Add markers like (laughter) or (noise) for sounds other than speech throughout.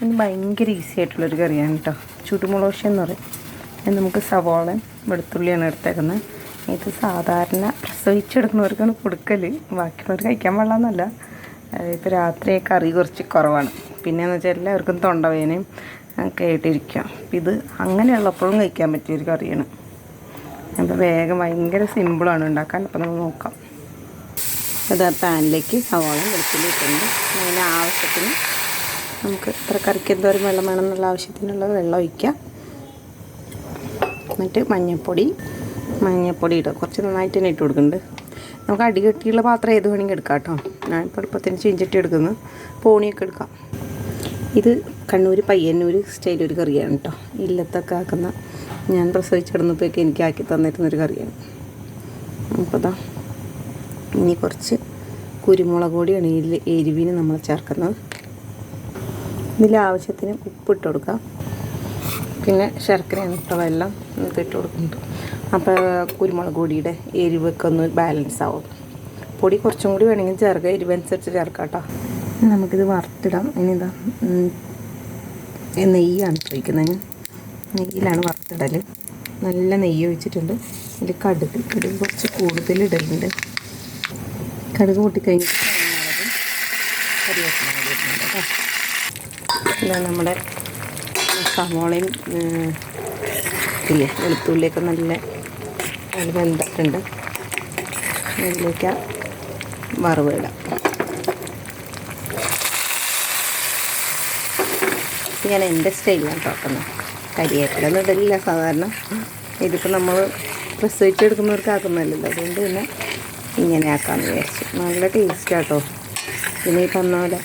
ഇത് ഭയങ്കര ഈസി ആയിട്ടുള്ളൊരു കറിയാണ് കേട്ടോ ചുടുമുളോശ എന്ന് പറയും. നമുക്ക് സവോളയും വെളുത്തുള്ളിയാണ് എടുത്തേക്കുന്നത്. ഇത് സാധാരണ പ്രസവിച്ചെടുക്കുന്നവർക്കാണ് കൊടുക്കൽ ബാക്കിയുള്ളവർ കഴിക്കാൻ പാടില്ലെന്നല്ല. ഇപ്പോൾ രാത്രി കറി കുറച്ച് കുറവാണ്. പിന്നെയെന്ന് വെച്ചാൽ എല്ലാവർക്കും തൊണ്ടവേനയും ഒക്കെ ആയിട്ടിരിക്കുക അപ്പം ഇത് അങ്ങനെയുള്ളപ്പോഴും കഴിക്കാൻ പറ്റിയൊരു കറിയാണ്. അപ്പോൾ വേഗം ഭയങ്കര സിമ്പിളാണ് ഉണ്ടാക്കാൻ. അപ്പോൾ നമുക്ക് നോക്കാം. അത് ആ പാനിലേക്ക് സവാളയും വെളുത്തുള്ളി ഇട്ടുണ്ട് അതിന് ആവശ്യത്തിന് നമുക്ക് ഇത്ര കറിക്ക് എന്തോരം വെള്ളം വേണമെന്നുള്ള ആവശ്യത്തിനുള്ള വെള്ളം ഒഴിക്കാം. എന്നിട്ട് മഞ്ഞൾപ്പൊടി മഞ്ഞൾപ്പൊടി ഇടുക. കുറച്ച് നന്നായിട്ട് തന്നെ ഇട്ട് കൊടുക്കുന്നുണ്ട്. നമുക്ക് അടി കെട്ടിയുള്ള പാത്രം ഏത് വേണമെങ്കിൽ എടുക്കാം കേട്ടോ. ഞാനിപ്പോൾ എളുപ്പത്തിന് ചീഞ്ചട്ടി എടുക്കുന്നു. പോണിയൊക്കെ എടുക്കാം. ഇത് കണ്ണൂർ പയ്യന്നൂർ സ്റ്റൈൽ ഒരു കറിയാണ് കേട്ടോ. ഇല്ലത്തൊക്കെ ആക്കുന്ന ഞാൻ പ്രസവിച്ചിടുന്നപ്പോഴേക്ക് എനിക്ക് ആക്കി തന്നിരുന്നൊരു കറിയാണ്. അപ്പോൾ ഇനി കുറച്ച് കുരുമുളക് പൊടിയാണ് ഇതിൽ എരിവിന് നമ്മൾ ചേർക്കുന്നത്. ഇതിൽ ആവശ്യത്തിന് ഉപ്പിട്ട് കൊടുക്കാം പിന്നെ ശർക്കരയാണ് ഇട്ട വെള്ളം ഇട്ട് കൊടുക്കുന്നുണ്ട്. അപ്പോൾ കുരുമുളക് പൊടിയുടെ എരിവൊക്കെ ഒന്ന് ബാലൻസ് ആവും. പൊടി കുറച്ചും കൂടി വേണമെങ്കിൽ ചേർക്കുക. എരിവനുസരിച്ച് ചേർക്കാം കേട്ടോ. നമുക്കിത് വറുത്തിടാം. ഇനി ഇതാ നെയ്യാണ് ഞാൻ നെയ്യിലാണ് വറുത്തിടൽ നല്ല നെയ്യ് ഒഴിച്ചിട്ടുണ്ട്. ഇതിൽ കടുക് കടുക് കുറച്ച് കൂടുതൽ ഇടലുണ്ട്. കടുക് പൊട്ടിക്കഴിഞ്ഞിട്ട് കറിവേപ്പില കേട്ടോ. ഇതാ നമ്മുടെ സവോളയും ഇല്ലേ വെളുത്തുള്ളിയൊക്കെ നല്ല അതിൽ വെന്തിട്ടുണ്ട്. അതിലേക്ക് വറവ് ഇടാം ഞാൻ എന്റെ സ്റ്റൈലിലാണ് തുറക്കുന്നത് കരിയേപ്പിലൊന്നും ഇടില്ല സാധാരണ. ഇതിപ്പോൾ നമ്മൾ പ്രസവിച്ചെടുക്കുന്നവർക്ക് ആക്കുന്നതല്ലല്ലോ. അതുകൊണ്ട് പിന്നെ ഇങ്ങനെ ആക്കാമെന്ന് വിചാരിച്ചു. നല്ല ടേസ്റ്റ് കേട്ടോ പിന്നെ ഈ പറഞ്ഞ പോലെ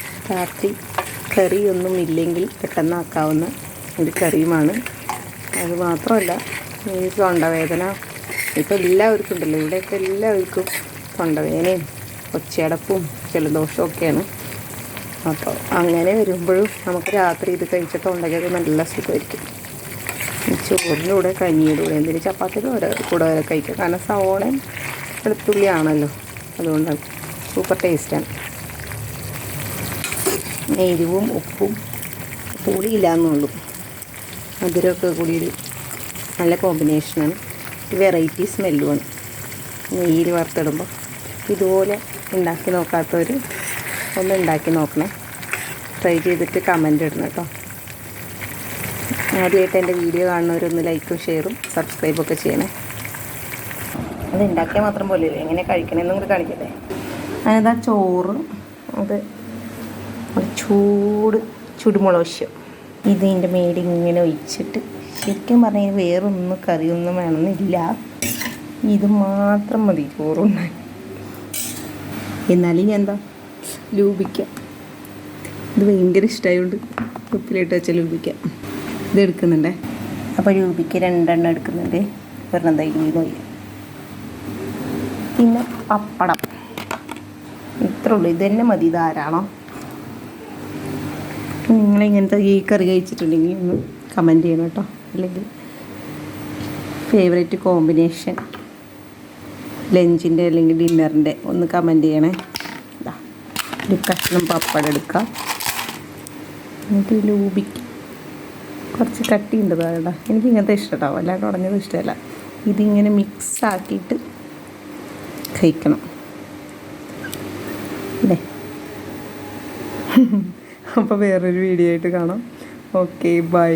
കറിയൊന്നും ഇല്ലെങ്കിൽ പെട്ടെന്ന് ആക്കാവുന്ന ഒരു കറിയുമാണ്. അത് മാത്രമല്ല ഈ തൊണ്ടവേദന. ഇപ്പോൾ എല്ലാവർക്കും ഉണ്ടല്ലോ ഇവിടെയൊക്കെ എല്ലാവർക്കും തൊണ്ടവേദനയും ഒച്ചയടപ്പും ജലദോഷവും ഒക്കെയാണ്. അപ്പോൾ അങ്ങനെ വരുമ്പോഴും നമുക്ക് രാത്രി ഇത് കഴിച്ച തൊണ്ടയ്ക്കൊക്കെ നല്ല സുഖമായിരിക്കും. ചോറിന്റെ കൂടെ കഞ്ഞിയുടെ കൂടെ എന്തെങ്കിലും ചപ്പാത്തിയുടെ കൂടെ കൂടെ വരെ കഴിക്കാം. കാരണം സവോളയും വെളുത്തുള്ളിയാണല്ലോ. അതുകൊണ്ട് അതുകൊണ്ടാണ് സൂപ്പർ ടേസ്റ്റാണ്. എരിവും ഉപ്പും പുളിയില്ല എന്നുള്ളൂ മധുരമൊക്കെ കൂടി ഒരു നല്ല കോമ്പിനേഷനാണ്. വെറൈറ്റി സ്മെല്ലുമാണ്. നെയ്യിൽ വറുത്തിടുമ്പോൾ ഇതുപോലെ ഉണ്ടാക്കി നോക്കാത്തവർ ഒന്ന് ഉണ്ടാക്കി നോക്കണം. ട്രൈ ചെയ്തിട്ട് കമന്റ് ഇടണം കേട്ടോ. ആദ്യമായിട്ട് എന്റെ വീഡിയോ കാണുന്നവരൊന്ന് ലൈക്കും ഷെയറും സബ്സ്ക്രൈബൊക്കെ ചെയ്യണേ. അത് ഉണ്ടാക്കിയാൽ മാത്രം പോലെയല്ലേ? എങ്ങനെ കഴിക്കണമെന്നും കൂടി കാണിക്കട്ടെ. അതിനതാ ചോറ്? അത് ഒരു ചൂട് ഇത് ഇതിന്റെ മേടി ഇങ്ങനെ ഒഴിച്ചിട്ട് ശരിക്കും പറഞ്ഞാൽ വേറൊന്നും കറിയൊന്നും വേണമെന്നില്ല. ഇത് മാത്രം മതി ചോറുണ്ടാൻ എന്നാലും എന്താ? ലൂപിക്കാം ഇത് ഭയങ്കര ഇഷ്ടമായതുകൊണ്ട് ഉപ്പിലിട്ട് വെച്ച ലൂപിക്കാം ഇത് എടുക്കുന്നുണ്ടേ? അപ്പോൾ ലൂപിക്ക് രണ്ടെണ്ണം എടുക്കുന്നുണ്ട്. ഒരെണ്ണം തൈര് പോയി. പിന്നെ പപ്പടം. ഇത്രേ ഉള്ളൂ. ഇത് തന്നെ മതി ധാരാളം. നിങ്ങളിങ്ങനത്തെ ഈ കറി കഴിച്ചിട്ടുണ്ടെങ്കിൽ ഒന്ന് കമന്റ് ചെയ്യണം കേട്ടോ. അല്ലെങ്കിൽ ഫേവറേറ്റ് കോമ്പിനേഷൻ ലഞ്ചിന്റെ അല്ലെങ്കിൽ ഡിന്നറിന്റെ ഒന്ന് കമന്റ് ചെയ്യണേ. ഒരു കഷ്ണം പപ്പടം എടുക്കാം. എന്നിട്ട് ലൂപിക്ക് കുറച്ച് കട്ടിയുണ്ട് വേണ്ട എനിക്ക് ഇങ്ങനത്തെ ഇഷ്ടമാവും അല്ലാണ്ട് ഉടഞ്ഞത് ഇഷ്ടമല്ല. ഇതിങ്ങനെ മിക്സ് ആക്കിയിട്ട് കഴിക്കണം. അല്ലേ (laughs) അപ്പോൾ വേറൊരു വീഡിയോ ആയിട്ട് കാണാം. Okay bye